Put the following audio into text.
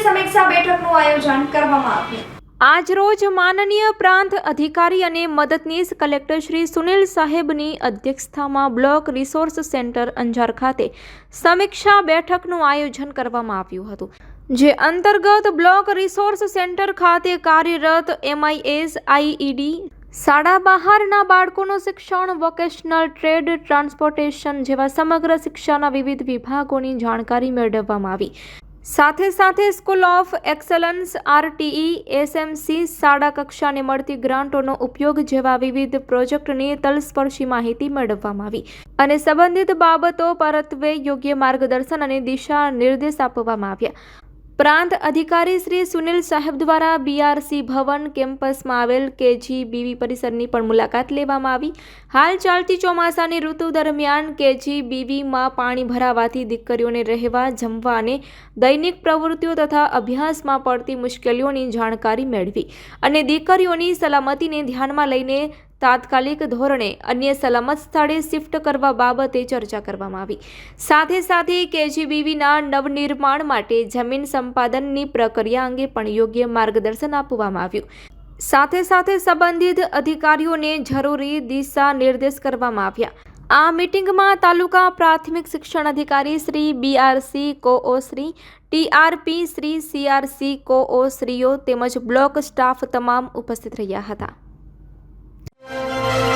સમીક્ષા બેઠકનું આયોજન કરવામાં આવ્યું. આજરોજ માનનીય પ્રાંત અધિકારી અને મદદનીશ કલેક્ટર શ્રી સુનિલ સાહેબની અધ્યક્ષતામાં બ્લોક રિસોર્સ સેન્ટર અંજાર ખાતે સમીક્ષા બેઠકનું આયોજન કરવામાં આવ્યું હતું, જે અંતર્ગત બ્લોક રિસોર્સ સેન્ટર ખાતે કાર્યરત એમઆઈએસ, આઈઈડી, શાળા બહારના બાળકોનું શિક્ષણ, વોકેશનલ ટ્રેડ, ટ્રાન્સપોર્ટેશન જેવા સમગ્ર શિક્ષાના વિવિધ વિભાગોની જાણકારી મેળવવામાં આવી. સાથે સાથે school of excellence RTE SMC શાળા કક્ષાને મળતી ગ્રાન્ટોનો ઉપયોગ જેવા વિવિધ પ્રોજેક્ટની તલસ્પર્શી માહિતી મેળવવામાં આવી અને સંબંધિત બાબતો પરત્વે યોગ્ય માર્ગદર્શન અને દિશા નિર્દેશ આપવામાં આવ્યા. પ્રાંત અધિકારી શ્રી સુનિલ સાહેબ દ્વારા બીઆરસી ભવન કેમ્પસમાં આવેલ કેજી બીવી પરિસરની પણ મુલાકાત લેવામાં આવી. હાલ ચાલતી ચોમાસાની ઋતુ દરમિયાન કેજી બીવીમાં પાણી ભરાવાથી દીકરીઓને રહેવા, જમવા અને દૈનિક પ્રવૃત્તિઓ તથા અભ્યાસમાં પડતી મુશ્કેલીઓની જાણકારી મેળવી અને દીકરીઓની સલામતીને ધ્યાનમાં લઈને તાત્કાલિક ધોરણે અન્ય સલામત સ્થળે શિફ્ટ કરવા બાબતે ચર્ચા કરવામાં આવી. સાથે સાથે કેજીબીવીના નવનિર્માણ માટે જમીન સંપાદનની પ્રક્રિયા અંગે પણ યોગ્ય માર્ગદર્શન આપવામાં આવ્યું. સાથે સાથે સંબંધિત અધિકારીઓને જરૂરી દિશા નિર્દેશ કરવામાં આવ્યા. આ મિટિંગમાં તાલુકા પ્રાથમિક શિક્ષણ અધિકારી Shri BRC co Shri TRP Shri CRC co શ્રીઓ તેમજ બ્લોક સ્ટાફ તમામ ઉપસ્થિત રહ્યા હતા. Música